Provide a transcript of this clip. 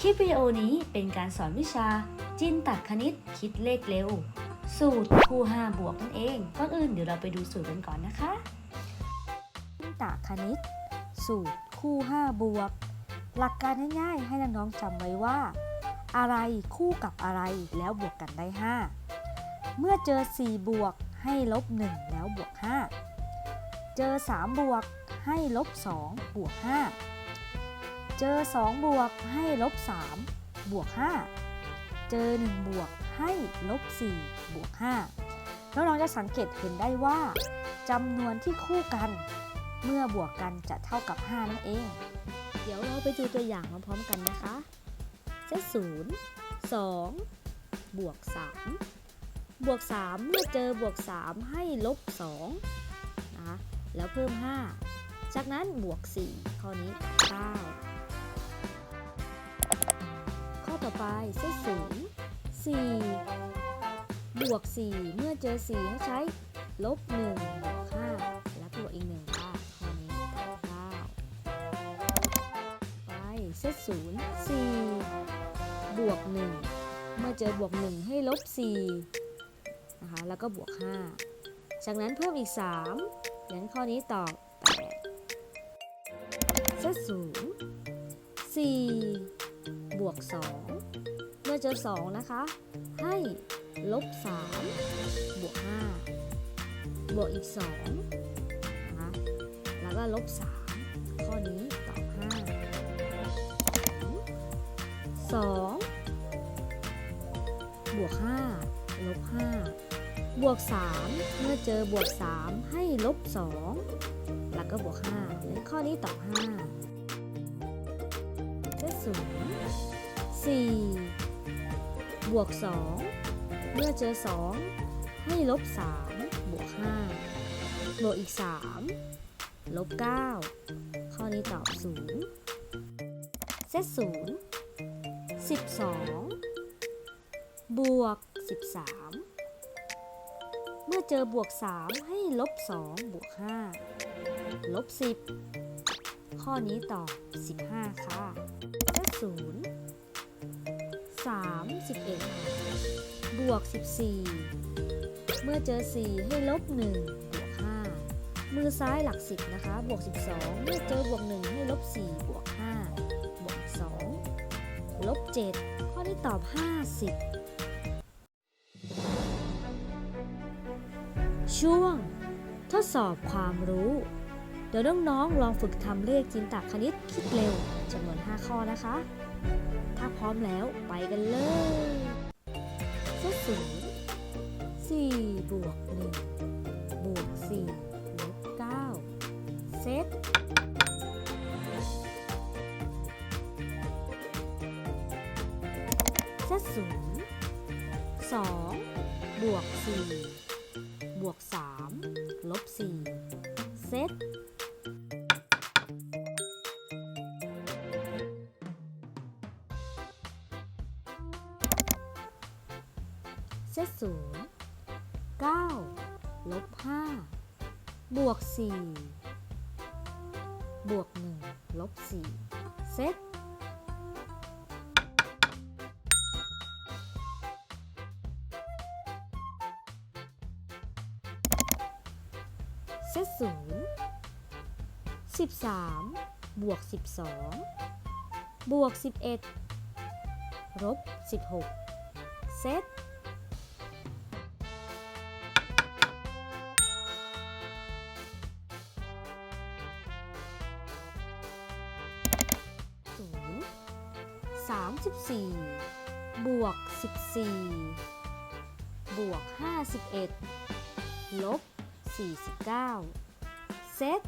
คลิปวิดีโอนี้เป็นการสอนวิชา จินตคณิตคิดเลขเร็ว สูตรคู่5บวกนั่นเองก่อนอื่นเดี๋ยวเราไปดูสูตรกันก่อนนะคะ จินตคณิต สูตรคู่5บวก หลักการง่ายๆ ให้น้องๆจำไว้ว่า อะไรคู่กับอะไรแล้วบวกกันได้ 5 เมื่อเจอ 4 บวกให้ลบ 1 แล้วบวก 5 เจอ 3 บวกให้ลบ 2 บวก 5 เจอ 2 บวกให้ลบ3บวก 5 เจอ 1 บวกให้ลบ4บวก 5 น้องๆจะสังเกตเห็นได้ว่าจำนวนที่คู่กัน เมื่อบวกกันจะเท่ากับ 5 นั่นเอง เดี๋ยวเราไปดูตัวอย่างพร้อมๆกันนะคะเซตศูนย์สองบวกสามบวก 3 เมื่อเจอบวก 3 ให้ลบ2นะคะแล้วเพิ่ม 5 จากนั้นบวก 4 ข้อนี้9ข้อ ต่อไปเซตศูนย์สี่บวก 4 เมื่อเจอ 4 ให้ใช้ ลบ1บวก5แล้วบวกอีก1ค่ะข้อนี้ตอบ9ไปเซตศูนย์สี่บวก 1 เมื่อเจอบวก 1 ให้ลบ4นะคะแล้วก็บวก 5 จากนั้นเพิ่มอีก3งั้นข้อนี้ตอบ8เซตศูนย์สี่ วก 2 เมื่อเจอ 2 นะคะ ให้ลบ 3 บวก 5 บวกอีก2นะคะแล้วก็ลบ 3 ข้อนี้ตอบ5 2 บวก 5 ลบ 5 บวก 3 เมื่อเจอบวก 3 ให้ลบ 2 แล้วก็บวก5แลข้อนี้ตอบ5 This one. 4 บวก 2 เมื่อเจอ 2 ให้ลบ 3 บวก 5 บวกอีก 3 ลบ 9 ข้อนี้ตอบ 0 เซต 0 12 บวก 13 เมื่อเจอบวก 3 ให้ลบ 2 บวก 5 ลบ 10 ข้อนี้ตอบ 15 ค่ะเซต 0 31 บวก 14 เมื่อเจอ 4 ให้ลบ 1 บวก 5 มือซ้ายหลัก 10 นะคะ บวก 12 เมื่อเจอบวก 1 ให้ลบ 4 บวก 5 บวก 2 ลบ 7 ข้อนี้ตอบ 50 ช่วง ทดสอบความรู้ เดี๋ยวน้องๆลองฝึกทำเลขจินตคณิตคิดเร็วจำนวน 5 ข้อนะคะ ถ้าพร้อมแล้วไปกันเลยเซตศูนย์สี่บวกหนึ่งบวกสี่ลบเก้าเซตเซตศูนย์สองบวกสี่บวกสามลบสี่เซต เซตศูนย์เก้าลบห้าบวกสี่บวกหนึ่งลบสี่เซตเซตศูนย์สิบสามบวกสิบสองบวกสิบเอ็ดลบสิบหกเซต 34 บวก 14 บวก 51 ลบ 49 เซต